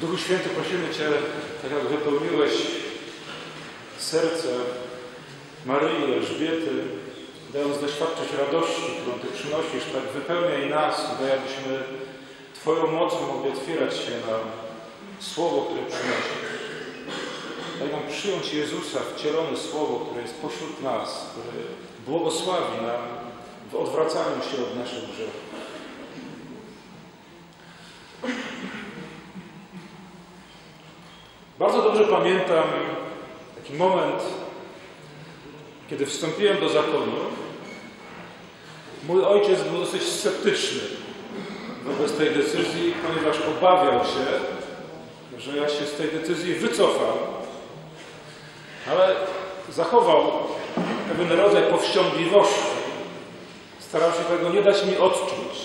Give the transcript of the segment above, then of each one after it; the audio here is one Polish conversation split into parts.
Duchu Święty, prosimy Cię, tak jak wypełniłeś serce Maryi, Elżbiety, dając doświadczyć radości, którą Ty przynosisz, tak wypełniaj nas, daj, abyśmy Twoją mocą mogli otwierać się na Słowo, które przynosisz. Daj nam przyjąć Jezusa, wcielone Słowo, które jest pośród nas, które błogosławi nam w odwracaniu się od naszych grzechów. Bardzo dobrze pamiętam taki moment, kiedy wstąpiłem do zakonu. Mój ojciec był dosyć sceptyczny wobec tej decyzji, ponieważ obawiał się, że ja się z tej decyzji wycofam. Ale zachował pewien rodzaj powściągliwości. Starał się tego nie dać mi odczuć.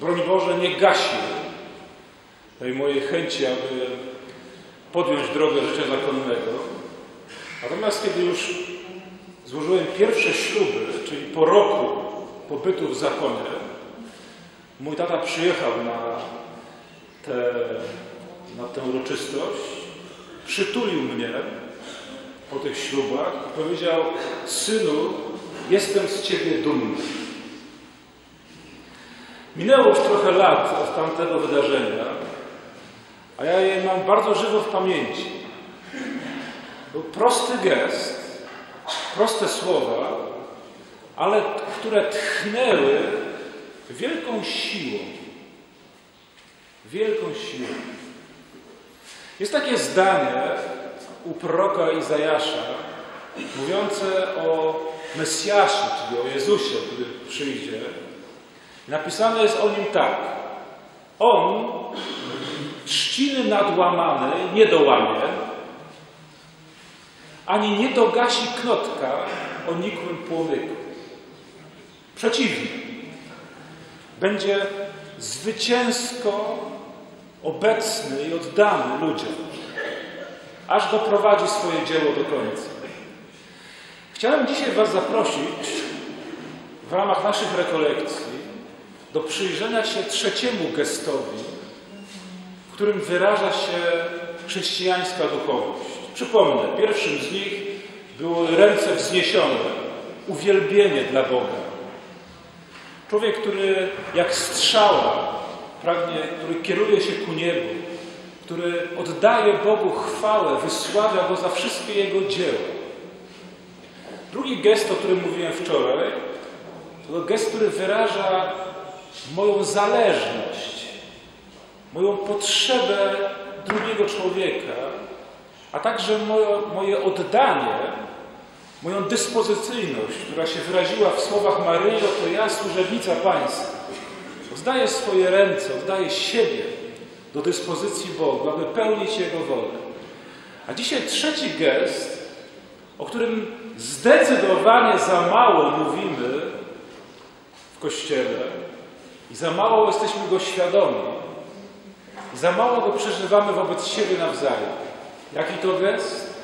Broń Boże, nie gasił tej mojej chęci, aby podjąć drogę życia zakonnego. Natomiast kiedy już złożyłem pierwsze śluby, czyli po roku pobytu w zakonie, mój tata przyjechał na, te, na tę uroczystość, przytulił mnie po tych ślubach i powiedział: Synu, jestem z ciebie dumny. Minęło już trochę lat od tamtego wydarzenia, a ja je mam bardzo żywo w pamięci. Był prosty gest, proste słowa, ale które tchnęły wielką siłą. Wielką siłą. Jest takie zdanie u proroka Izajasza, mówiące o Mesjaszu, czyli o Jezusie, który przyjdzie. Napisane jest o nim tak. On trzciny nadłamanej nie dołamie, ani nie dogasi knotka o nikłym płomyku. Przeciwnie, będzie zwycięsko obecny i oddany ludziom, aż doprowadzi swoje dzieło do końca. Chciałem dzisiaj Was zaprosić w ramach naszych rekolekcji do przyjrzenia się trzeciemu gestowi, którym wyraża się chrześcijańska duchowość. Przypomnę, pierwszym z nich były ręce wzniesione, uwielbienie dla Boga. Człowiek, który jak strzała pragnie, który kieruje się ku niebu, który oddaje Bogu chwałę, wysławia Go za wszystkie Jego dzieła. Drugi gest, o którym mówiłem wczoraj, to gest, który wyraża moją zależność, moją potrzebę drugiego człowieka, a także moje, oddanie, moją dyspozycyjność, która się wyraziła w słowach Maryi, to ja, służebnica Pańska. Oddaję swoje ręce, oddaję siebie do dyspozycji Bogu, aby pełnić Jego wolę. A dzisiaj trzeci gest, o którym zdecydowanie za mało mówimy w Kościele i za mało jesteśmy go świadomi, za mało go przeżywamy wobec siebie nawzajem. Jaki to gest?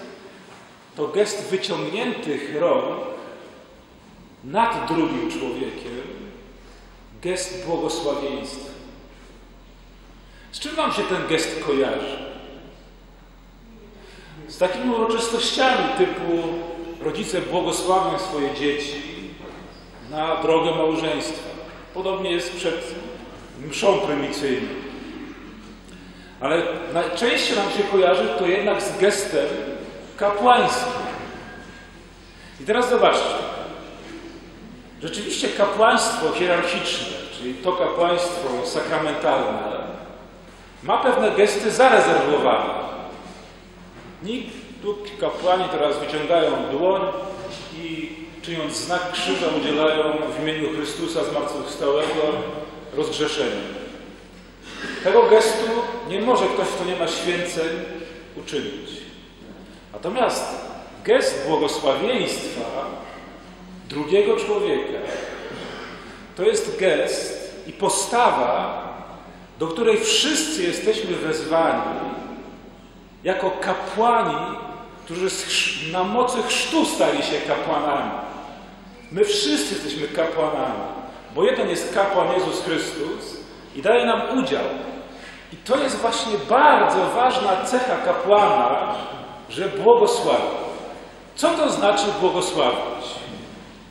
To gest wyciągniętych rąk nad drugim człowiekiem, gest błogosławieństwa. Z czym Wam się ten gest kojarzy? Z takimi uroczystościami typu rodzice błogosławią swoje dzieci na drogę małżeństwa. Podobnie jest przed mszą prymicyjną. Ale najczęściej nam się kojarzy to jednak z gestem kapłańskim. I teraz zobaczcie. Rzeczywiście kapłaństwo hierarchiczne, czyli to kapłaństwo sakramentalne, ma pewne gesty zarezerwowane. Nikt, tu kapłani teraz wyciągają dłoń i czyniąc znak krzyża udzielają w imieniu Chrystusa zmartwychwstałego rozgrzeszenia. Tego gestu nie może ktoś, kto nie ma święceń, uczynić. Natomiast gest błogosławieństwa drugiego człowieka to jest gest i postawa, do której wszyscy jesteśmy wezwani jako kapłani, którzy na mocy chrztu stali się kapłanami. My wszyscy jesteśmy kapłanami, bo jeden jest kapłan Jezus Chrystus i daje nam udział I to jest właśnie bardzo ważna cecha kapłana, że błogosławi. Co to znaczy błogosławić?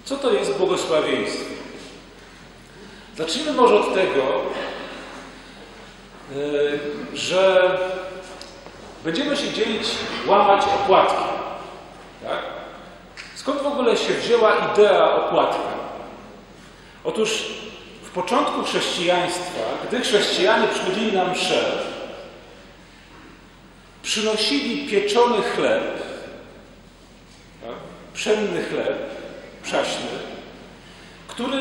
Co to jest błogosławieństwo? Zacznijmy może od tego, e, że będziemy się dzielić, łamać opłatki. Tak? Skąd w ogóle się wzięła idea opłatka? Otóż początku chrześcijaństwa, gdy chrześcijanie przychodzili na mszę, przynosili pieczony chleb, tak? pszenny chleb, przaśny, który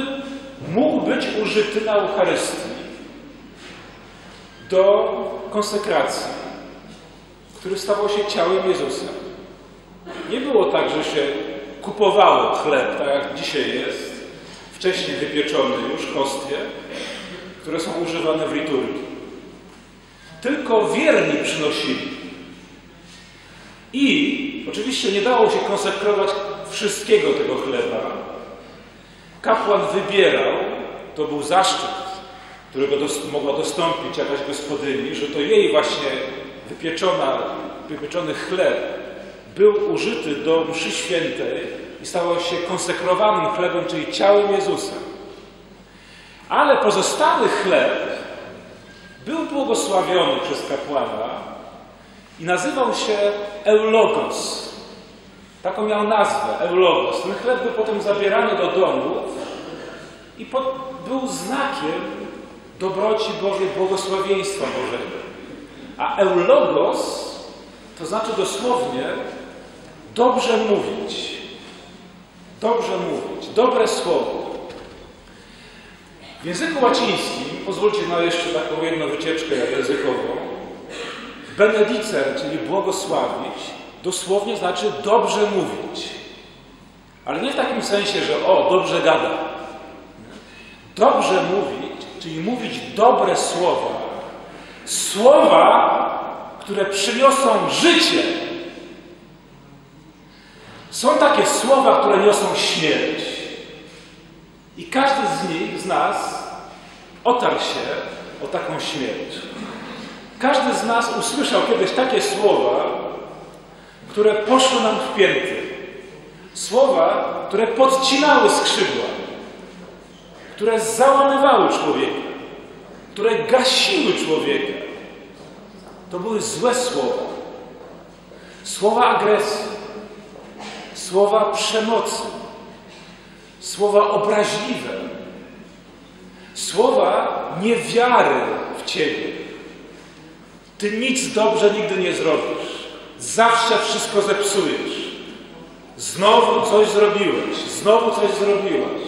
mógł być użyty na Eucharystii do konsekracji, który stawał się ciałem Jezusa. Nie było tak, że się kupowało chleb, tak jak dzisiaj jest, wcześniej wypieczony już hostie, które są używane w liturgii. Tylko wierni przynosili. I oczywiście nie dało się konsekrować wszystkiego tego chleba. Kapłan wybierał, to był zaszczyt, którego dos mogła dostąpić jakaś gospodyni, że to jej właśnie wypieczona, wypieczony chleb był użyty do mszy świętej i stawał się konsekrowanym chlebem, czyli ciałem Jezusa. Ale pozostały chleb był błogosławiony przez kapłana i nazywał się Eulogos. Taką miał nazwę, Eulogos. Ten chleb był potem zabierany do domów i był znakiem dobroci Bożej, błogosławieństwa Bożego. A Eulogos to znaczy dosłownie dobrze mówić. Dobrze mówić, dobre słowo. W języku łacińskim, pozwólcie na jeszcze taką jedną wycieczkę językową, benedicer, czyli błogosławić, dosłownie znaczy dobrze mówić. Ale nie w takim sensie, że o, dobrze gada. Dobrze mówić, czyli mówić dobre słowa. Słowa, które przyniosą życie. Są takie słowa, które niosą śmierć. I każdy z nich, z nas, otarł się o taką śmierć. Każdy z nas usłyszał kiedyś takie słowa, które poszły nam w pięty. Słowa, które podcinały skrzydła, które załamywały człowieka, które gasiły człowieka. To były złe słowa. Słowa agresji, słowa przemocy, słowa obraźliwe, słowa niewiary w Ciebie. Ty nic dobrze nigdy nie zrobisz. Zawsze wszystko zepsujesz. Znowu coś zrobiłeś, znowu coś zrobiłaś.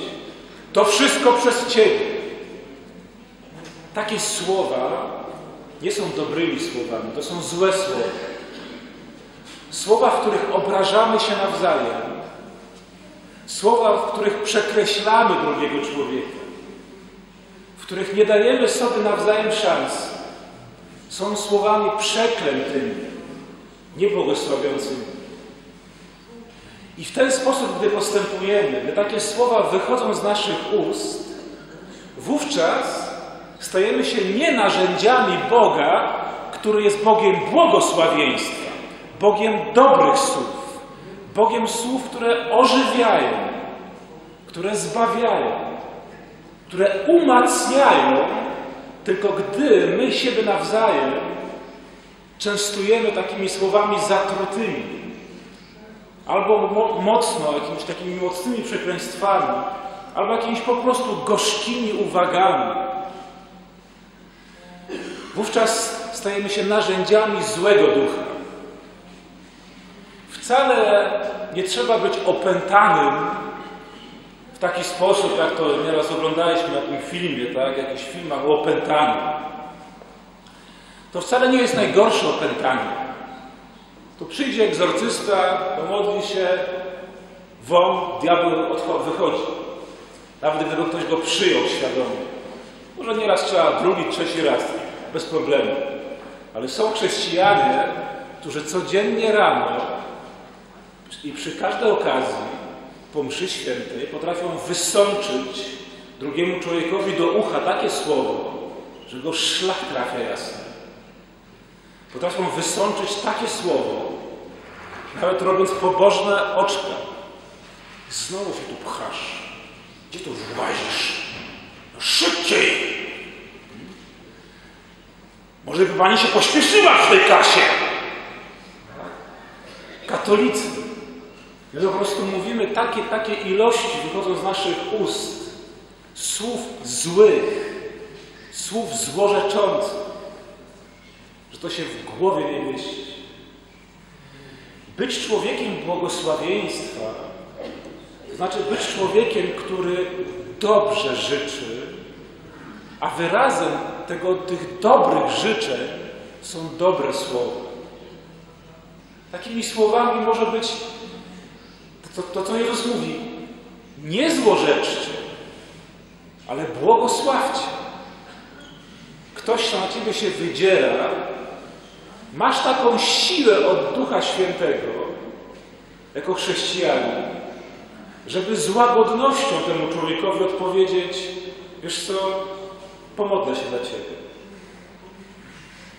To wszystko przez Ciebie. Takie słowa nie są dobrymi słowami, to są złe słowa. Słowa, w których obrażamy się nawzajem. Słowa, w których przekreślamy drugiego człowieka. W których nie dajemy sobie nawzajem szans. Są słowami przeklętymi, niebłogosławiącymi. I w ten sposób, gdy postępujemy, gdy takie słowa wychodzą z naszych ust, wówczas stajemy się nie narzędziami Boga, który jest Bogiem błogosławieństwa, Bogiem dobrych słów, Bogiem słów, które ożywiają, które zbawiają, które umacniają, tylko gdy my siebie nawzajem częstujemy takimi słowami zatrutymi, albo mo mocno, jakimiś takimi mocnymi przekleństwami, albo jakimiś po prostu gorzkimi uwagami, wówczas stajemy się narzędziami złego ducha. Wcale nie trzeba być opętanym w taki sposób, jak to nieraz oglądaliśmy na tym filmie, tak? jakichś filmach o opętaniu. To wcale nie jest najgorsze opętanie. Tu przyjdzie egzorcysta, pomodli się, won, diabeł wychodzi. Nawet gdyby ktoś go przyjął świadomie. Może nieraz trzeba drugi, trzeci raz, bez problemu. Ale są chrześcijanie, którzy codziennie rano i przy każdej okazji po mszy świętej potrafią wysączyć drugiemu człowiekowi do ucha takie słowo, że go szlak trafia jasno. potrafią wysączyć takie słowo, nawet robiąc pobożne oczka. Znowu się tu pchasz. Gdzie tu włazisz? No szybciej! Może by pani się pośpieszyła w tej kasie? Katolicy. My po prostu mówimy takie, takie ilości wychodzą z naszych ust. Słów złych, słów złorzeczących, że to się w głowie nie mieści. Być człowiekiem błogosławieństwa to znaczy być człowiekiem, który dobrze życzy, a wyrazem tego, tych dobrych życzeń są dobre słowa. Takimi słowami może być to, to co Jezus mówi. Nie złorzeczcie, ale błogosławcie. Ktoś, kto na ciebie się wydziera, masz taką siłę od Ducha Świętego, jako chrześcijanin, żeby z łagodnością temu człowiekowi odpowiedzieć, wiesz co, pomodlę się dla Ciebie.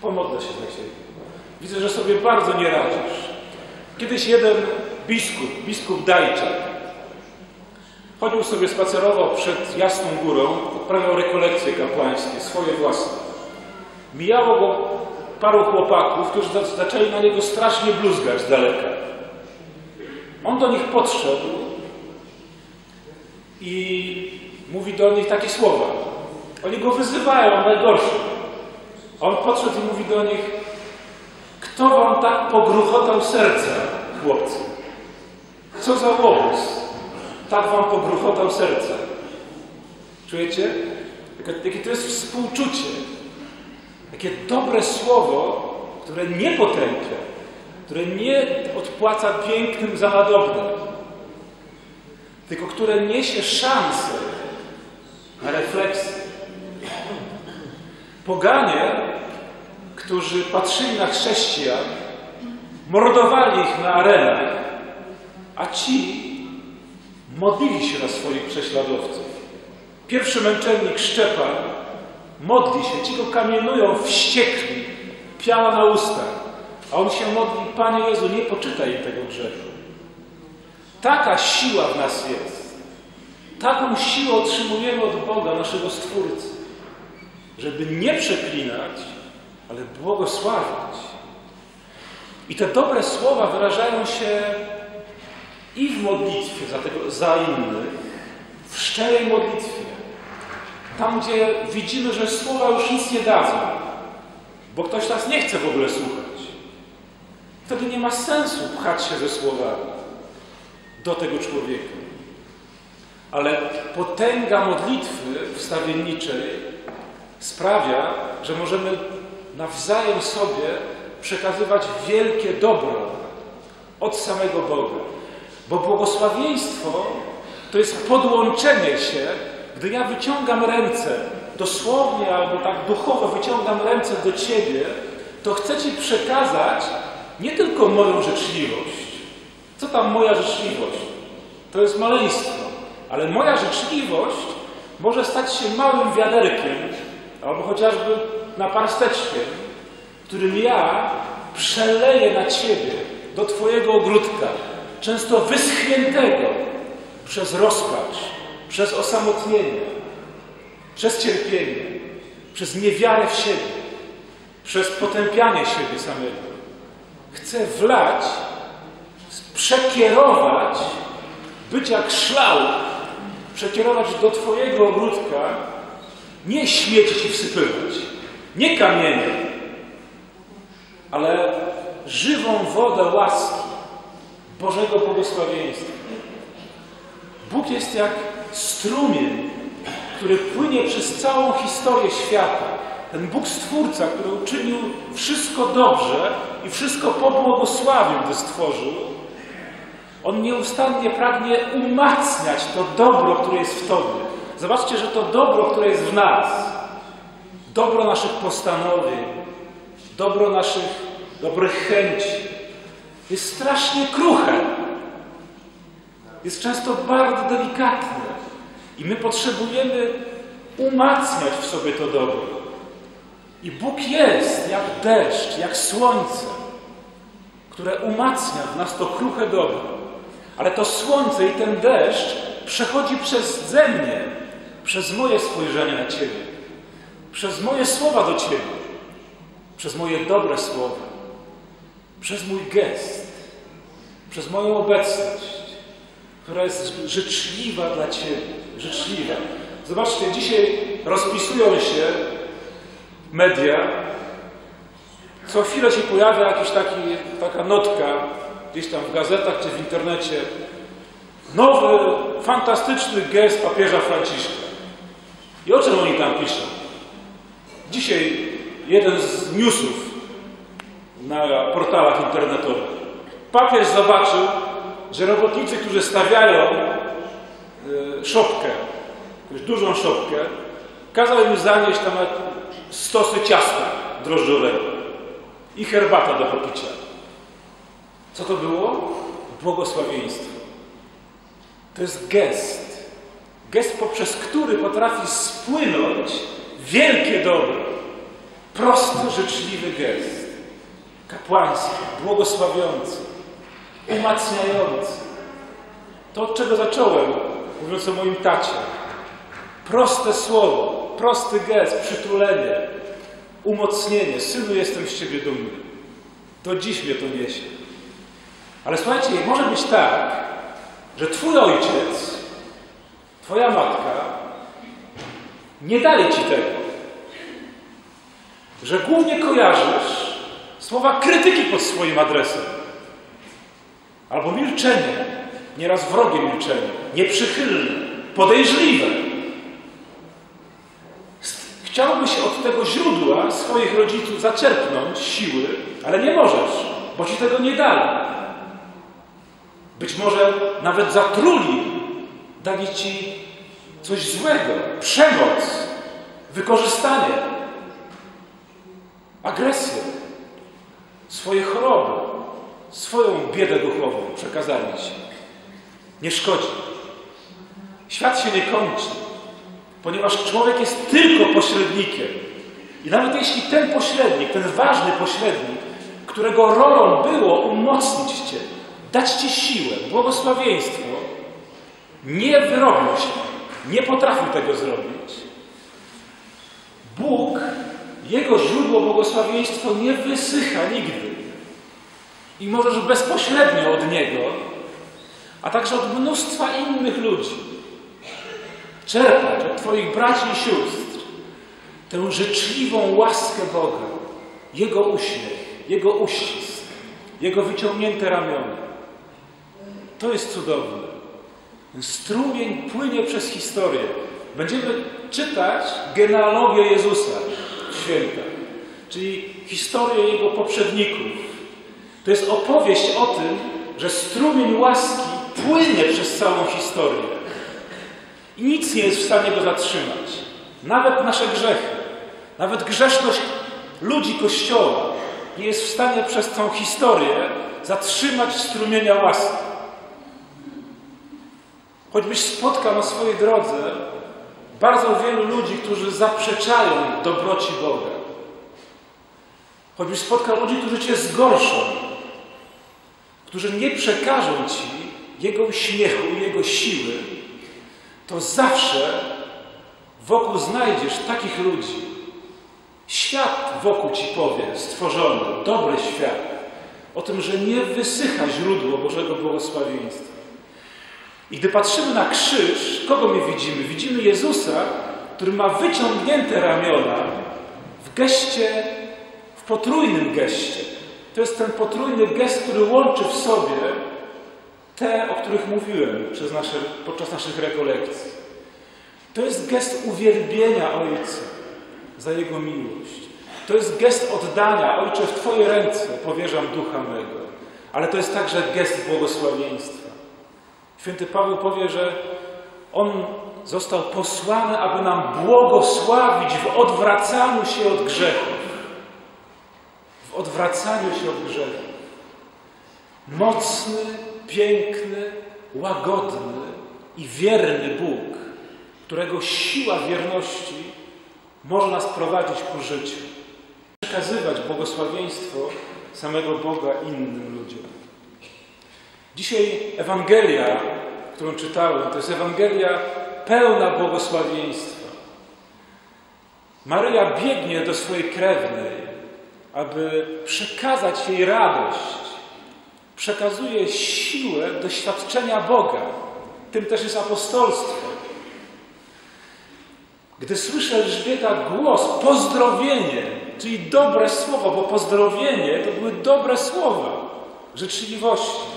Pomodlę się dla Ciebie. Widzę, że sobie bardzo nie radzisz. Kiedyś jeden biskup, biskup Dajczak, chodził sobie, spacerował przed Jasną Górą, odprawiał rekolekcje kapłańskie, swoje własne. Mijało go paru chłopaków, którzy zaczęli na niego strasznie bluzgać z daleka. On do nich podszedł i mówi do nich takie słowa. Oni go wyzywają, najgorsze. A on podszedł i mówi do nich, kto wam tak pogruchotał serca, chłopcy? Co za łobuz? Tak wam pogruchotał serca. Czujecie? Jakie to jest współczucie. Takie dobre słowo, które nie potępia, które nie odpłaca pięknym za nadobne, tylko które niesie szansę na refleksję. Poganie, którzy patrzyli na chrześcijan, mordowali ich na arenach, a ci modlili się na swoich prześladowców. Pierwszy męczennik Szczepan modli się, ci go kamienują wściekli, piana na ustach, a on się modli, Panie Jezu, nie poczytaj tego grzechu. Taka siła w nas jest. Taką siłę otrzymujemy od Boga, naszego Stwórcy, żeby nie przeklinać, ale błogosławić. I te dobre słowa wyrażają się i w modlitwie za, tego, za innych, w szczerej modlitwie. Tam, gdzie widzimy, że słowa już nic nie dadzą, bo ktoś nas nie chce w ogóle słuchać. Wtedy nie ma sensu pchać się ze słowami do tego człowieka. Ale potęga modlitwy wstawienniczej sprawia, że możemy nawzajem sobie przekazywać wielkie dobro od samego Boga. Bo błogosławieństwo to jest podłączenie się, gdy ja wyciągam ręce, dosłownie albo tak duchowo wyciągam ręce do Ciebie, to chcę Ci przekazać nie tylko moją życzliwość. Co tam moja życzliwość? To jest maleństwo. Ale moja życzliwość może stać się małym wiaderkiem albo chociażby naparsteczkiem, którym ja przeleję na Ciebie, do Twojego ogródka, często wyschniętego przez rozpacz, przez osamotnienie, przez cierpienie, przez niewiarę w siebie, przez potępianie siebie samego. Chcę wlać, przekierować, być jak szlał, przekierować do Twojego ogródka, nie śmieci Ci wsypywać, nie kamienie, ale żywą wodę łaski, Bożego błogosławieństwa. Bóg jest jak strumień, który płynie przez całą historię świata. Ten Bóg Stwórca, który uczynił wszystko dobrze i wszystko pobłogosławił, gdy stworzył, on nieustannie pragnie umacniać to dobro, które jest w Tobie. Zobaczcie, że to dobro, które jest w nas, dobro naszych postanowień, dobro naszych dobrych chęci, jest strasznie kruche. Jest często bardzo delikatne. I my potrzebujemy umacniać w sobie to dobro. I Bóg jest jak deszcz, jak słońce, które umacnia w nas to kruche dobro. Ale to słońce i ten deszcz przechodzi przez ze mnie, przez moje spojrzenie na Ciebie, przez moje słowa do Ciebie, przez moje dobre słowa, przez mój gest, przez moją obecność, która jest życzliwa dla Ciebie, życzliwa. Zobaczcie, dzisiaj rozpisują się media, co chwilę się pojawia jakaś taka notka gdzieś tam w gazetach czy w internecie. Nowy, fantastyczny gest papieża Franciszka. I o czym oni tam piszą? Dzisiaj jeden z newsów na portalach internetowych. Papież zobaczył, że robotnicy, którzy stawiają y, szopkę, dużą szopkę, kazał im zanieść tam stosy ciasta drożdżowego i herbata do popicia. Co to było? Błogosławieństwo. To jest gest. Gest, poprzez który potrafi spłynąć wielkie dobro. Prosty, życzliwy gest. Kapłański, błogosławiący, umacniający. To, od czego zacząłem, mówiąc o moim tacie. Proste słowo, prosty gest, przytulenie, umocnienie. Synu, jestem z Ciebie dumny. Do dziś mnie to niesie. Ale słuchajcie, może być tak, że Twój ojciec, Twoja matka nie daje Ci tego. Że głównie kojarzysz słowa krytyki pod swoim adresem. Albo milczenie, nieraz wrogie milczenie, nieprzychylne, podejrzliwe. Chciałbyś od tego źródła swoich rodziców zaczerpnąć siły, ale nie możesz, bo ci tego nie dali. Być może nawet zatruli, dali ci coś złego, przemoc, wykorzystanie, agresję, swoje choroby, swoją biedę duchową przekazali ci. Nie szkodzi. Świat się nie kończy, ponieważ człowiek jest tylko pośrednikiem. I nawet jeśli ten pośrednik, ten ważny pośrednik, którego rolą było umocnić Cię, dać Ci siłę, błogosławieństwo, nie wyrobił się, nie potrafił tego zrobić. Bóg, Jego źródło błogosławieństwo nie wysycha nigdy. I możesz bezpośrednio od Niego, a także od mnóstwa innych ludzi czerpać od Twoich braci i sióstr tę życzliwą łaskę Boga, Jego uśmiech, Jego uścisk, Jego wyciągnięte ramiona. To jest cudowne. Ten strumień płynie przez historię. Będziemy czytać genealogię Jezusa w świętach, czyli historię Jego poprzedników. To jest opowieść o tym, że strumień łaski płynie przez całą historię. I nic nie jest w stanie go zatrzymać. Nawet nasze grzechy, nawet grzeszność ludzi Kościoła nie jest w stanie przez tą historię zatrzymać strumienia łaski. Choćbyś spotkał na swojej drodze bardzo wielu ludzi, którzy zaprzeczają dobroci Boga. Choćbyś spotkał ludzi, którzy cię zgorszą, którzy nie przekażą ci Jego uśmiechu, Jego siły, to zawsze wokół znajdziesz takich ludzi. Świat wokół ci powie, stworzony, dobry świat, o tym, że nie wysycha źródło Bożego błogosławieństwa. I gdy patrzymy na krzyż, kogo my widzimy? Widzimy Jezusa, który ma wyciągnięte ramiona w geście, w potrójnym geście. To jest ten potrójny gest, który łączy w sobie te, o których mówiłem nasze, podczas naszych rekolekcji. To jest gest uwielbienia Ojca za Jego miłość. To jest gest oddania. Ojcze, w Twoje ręce powierzam ducha mego. Ale to jest także gest błogosławieństwa. Święty Paweł powie, że On został posłany, aby nam błogosławić w odwracaniu się od grzechów. W odwracaniu się od grzechów. Mocny, piękny, łagodny i wierny Bóg, którego siła wierności może nas prowadzić ku życiu. przekazywać błogosławieństwo samego Boga innym ludziom. Dzisiaj Ewangelia, którą czytałem, to jest Ewangelia pełna błogosławieństwa. Maryja biegnie do swojej krewnej, aby przekazać jej radość. Przekazuje siłę doświadczenia Boga. Tym też jest apostolstwo. Gdy słyszy Elżbieta głos, pozdrowienie, czyli dobre słowo, bo pozdrowienie to były dobre słowa życzliwości.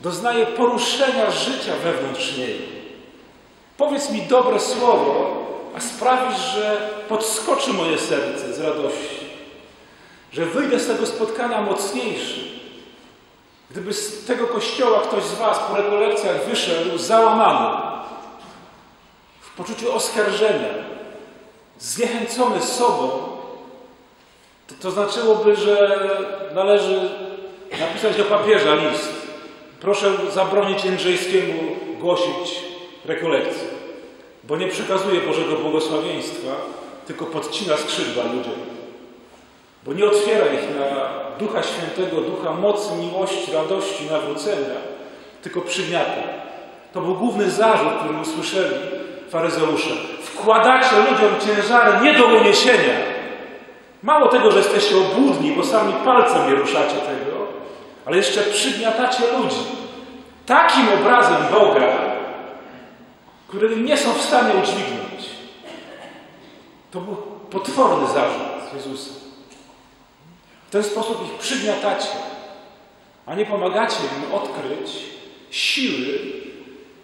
Doznaje poruszenia życia wewnątrz niej. Powiedz mi dobre słowo, a sprawisz, że podskoczy moje serce z radości. Że wyjdę z tego spotkania mocniejszy. Gdyby z tego kościoła ktoś z Was po rekolekcjach wyszedł załamany, w poczuciu oskarżenia, zniechęcony sobą, to, to znaczyłoby, że należy napisać do papieża list. Proszę zabronić Jędrzejskiemu głosić rekolekcję, bo nie przekazuje Bożego błogosławieństwa, tylko podcina skrzydła ludziom. Bo nie otwiera ich na Ducha Świętego, Ducha mocy, miłości, radości, nawrócenia, tylko przygniata. To był główny zarzut, który usłyszeli faryzeusze. Wkładacie ludziom ciężary nie do uniesienia. Mało tego, że jesteście obłudni, bo sami palcem nie ruszacie tego, ale jeszcze przygniatacie ludzi. Takim obrazem Boga, który nie są w stanie udźwignąć. To był potworny zarzut Jezusa. W ten sposób ich przygniatacie, a nie pomagacie im odkryć siły,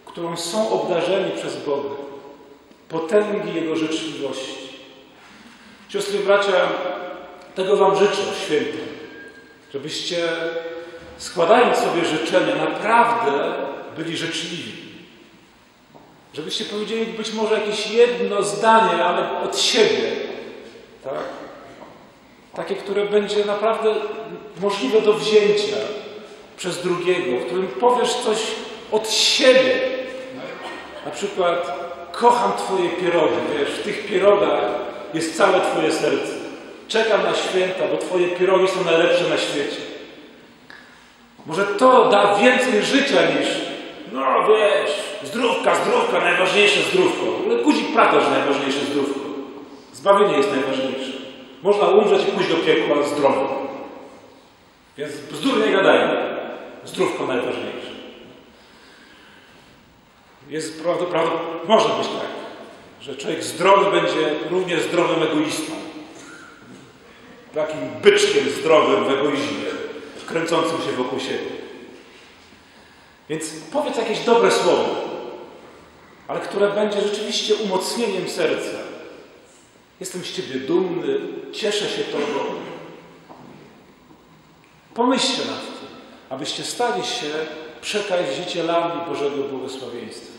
którą są obdarzeni przez Boga, potęgi Jego życzliwości. Siostry i bracia, tego Wam życzę, święty, żebyście składając sobie życzenia, naprawdę byli życzliwi. Żebyście powiedzieli być może jakieś jedno zdanie, ale od siebie. Tak? Takie, które będzie naprawdę możliwe do wzięcia przez drugiego, w którym powiesz coś od siebie. Na przykład, kocham Twoje pierogi, wiesz, w tych pierogach jest całe Twoje serce. Czekam na święta, bo Twoje pierogi są najlepsze na świecie. Może to da więcej życia niż, no wiesz, zdrówka, zdrówka, najważniejsze zdrówko. Ale guzik prawda, że najważniejsze zdrówko. Zbawienie jest najważniejsze. Można umrzeć i pójść do piekła zdrowo. Więc bzdur nie gadajmy. Zdrówko najważniejsze. Jest prawda, może być tak, że człowiek zdrowy będzie równie zdrowym egoistą. Takim byczkiem zdrowym w egoizmie, kręcącym się wokół siebie. Więc powiedz jakieś dobre słowo, ale które będzie rzeczywiście umocnieniem serca. Jestem z Ciebie dumny, cieszę się Tobą. Pomyślcie nad tym, abyście stali się przekazicielami Bożego błogosławieństwa.